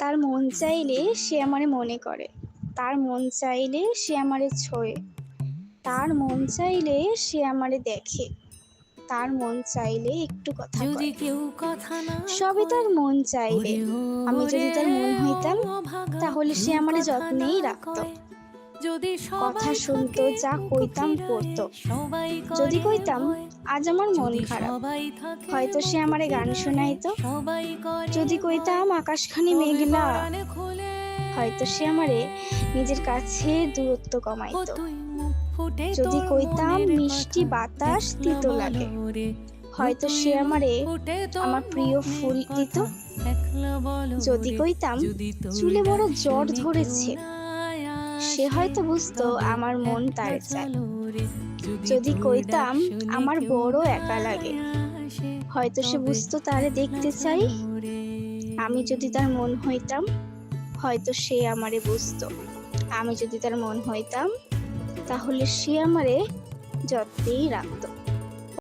তার মন চাইলে সে আমারে মনে করে। তার মন চাইলে সে আমারে ছোঁয়ে। তার মন চাইলে সে আমারে দেখে। তার মন চাইলে একটু কথা যদি কেউ কথা না সবই তার মন চাইলে। আমি যদি তার মন হইতাম তাহলে সে আমারে যত্নেই রাখতো। যদি কথা শুনতো যা কইতাম করতো। যদি কইতাম আজ আমার মন খারাপ। হয়তো সে আমারে গান শোনাইতো। যদি কইতাম আকাশখানি মেঘলা। হয়তো সে আমারে নিজের কাছে দূরত্ব কমাইতো। যদি কইতাম মিষ্টি বাতাস তিতো লাগে হয়তো সে আমারে আমার প্রিয় ফুল দিত। যদি কইতাম চুলে বড় জ্বর ধরেছে। সে হয়তো বুঝতো আমার মন তার চায় যদি কইতাম আমার বড় একা লাগে, হয়তো সে বুঝতো তারে দেখতে চাই। আমি যদি তার মন হইতাম, হয়তো সে আমারে বুঝতো। আমি যদি তার মন হইতাম, তাহলে সে আমারে যত্নেই রাখতো।